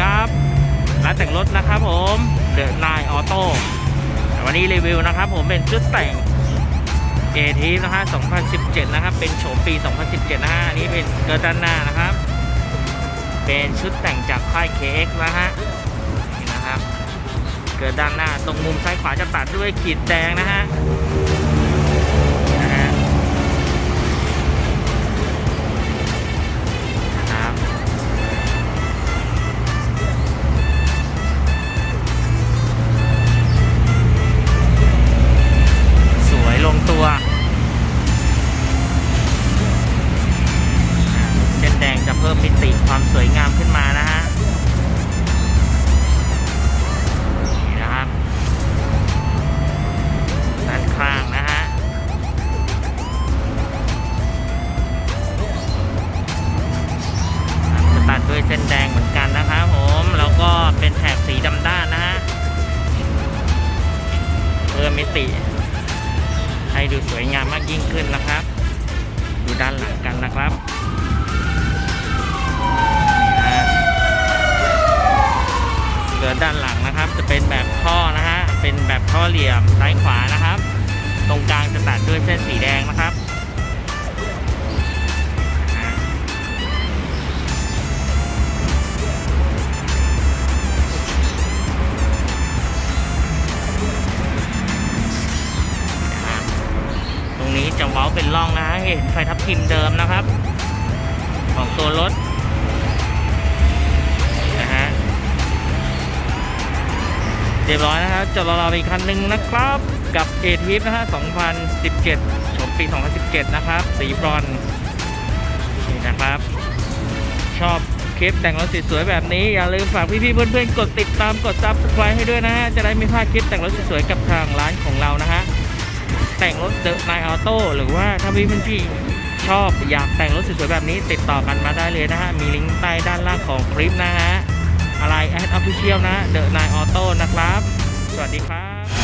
ครับร้านแต่งรถนะครับผมเดอะนายออโต้วันนี้รีวิวนะครับผมเป็นชุดแต่งเอทีนะฮะ 2017 นะครับ เป็นโฉมปี 2017 นะฮะ อันนี้เป็นเกิร์ด้านหน้านะครับ เป็นชุดแต่งจากค่าย KX นะฮะ นี่นะครับ เกิดด้านหน้า ตรงมุมซ้ายขวาจะตัดด้วยขีดแดงนะฮะ ความสวยงามขึ้นมานะฮะนี่นะครับด้านข้างนะฮะจะตัดด้วยเส้นแดงเหมือนกันนะครับผมแล้วก็เป็นแถบสีดำด้านนะฮะเพิ่มมิติ ให้ดูสวยงามมากยิ่งขึ้นนะครับ ดูด้านหลังกันนะครับ เป็นแบบท่อเหลี่ยมซ้ายขวานะครับ ตรงกลางจะตัดด้วยเส้นสีแดงนะครับตรงนี้จะเว้าเป็นร่องนะฮะเห็นไฟทับทิมเดิมนะครับ ของตัวรถ รียบร้อยนะครับจะรอเราอีกคันหนึ่งนะครับ กับเอทีฟนะฮะ 2017ชมปี 2017 นะครับ สีบรอนนี่นะครับ ชอบคลิปแต่งรถสวยๆแบบนี้ อย่าลืมฝากพี่ๆเพื่อนๆ กดติดตามกด subscribe ให้ด้วยนะฮะ จะได้ไม่พลาดคลิปแต่งรถสวยๆกับทางร้านของเรานะฮะ แต่งรถเดอะนออโต้หรือว่าถ้าพี่เพื่อนๆชอบอยากแต่งรถสวยๆแบบนี้ ติดต่อกันมาได้เลยนะฮะ มีลิงก์ใต้ด้านล่างของคลิปนะฮะ อะไรแอดออฟฟิเชียลนะเดอะนายออโต้นะครับ สวัสดีครับ